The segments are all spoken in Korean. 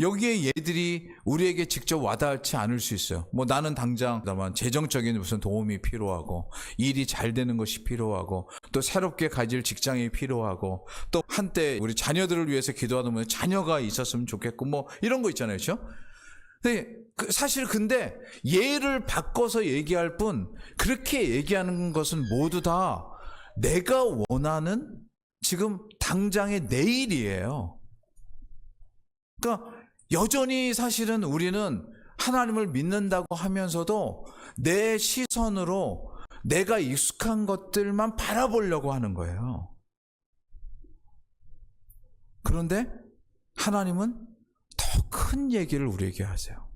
여기에 얘들이 우리에게 직접 와닿지 않을 수 있어요. 뭐 나는 당장 다만 재정적인 무슨 도움이 필요하고 일이 잘 되는 것이 필요하고 또 새롭게 가질 직장이 필요하고 또 한때 우리 자녀들을 위해서 기도하다 보면 자녀가 있었으면 좋겠고 뭐 이런 거 있잖아요. 그렇죠? 근데 그 사실 근데 예를 바꿔서 얘기할 뿐 그렇게 얘기하는 것은 모두 다 내가 원하는 지금 당장의 내일이에요. 그러니까 여전히 사실은 우리는 하나님을 믿는다고 하면서도 내 시선으로 내가 익숙한 것들만 바라보려고 하는 거예요. 그런데 하나님은 더 큰 얘기를 우리에게 하세요.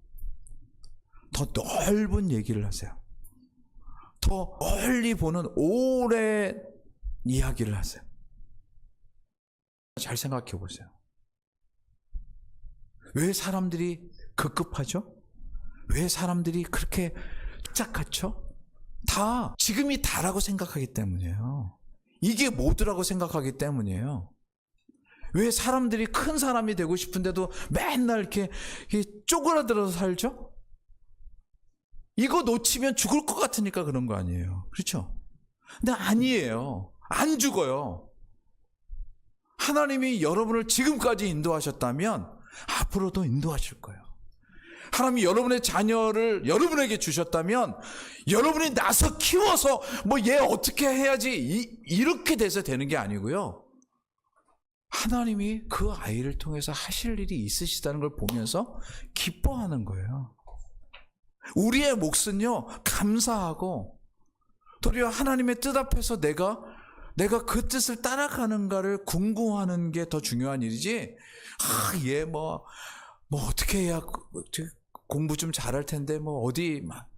더 넓은 얘기를 하세요. 더 멀리 보는 오래 이야기를 하세요. 잘 생각해 보세요. 왜 사람들이 급급하죠? 왜 사람들이 그렇게 짝같죠? 다 지금이 다라고 생각하기 때문이에요. 이게 모두라고 생각하기 때문이에요. 왜 사람들이 큰 사람이 되고 싶은데도 맨날 이렇게, 이렇게 쪼그라들어서 살죠? 이거 놓치면 죽을 것 같으니까 그런 거 아니에요. 그렇죠? 근데 아니에요. 안 죽어요. 하나님이 여러분을 지금까지 인도하셨다면 앞으로도 인도하실 거예요. 하나님이 여러분의 자녀를 여러분에게 주셨다면 여러분이 나서 키워서 뭐 얘 어떻게 해야지 이, 이렇게 돼서 되는 게 아니고요. 하나님이 그 아이를 통해서 하실 일이 있으시다는 걸 보면서 기뻐하는 거예요. 우리의 몫은요, 감사하고, 도리어 하나님의 뜻 앞에서 내가, 내가 그 뜻을 따라가는가를 궁금하는 게 더 중요한 일이지, 아, 얘 뭐, 뭐 어떻게 해야 공부 좀 잘할 텐데, 뭐 어디, 막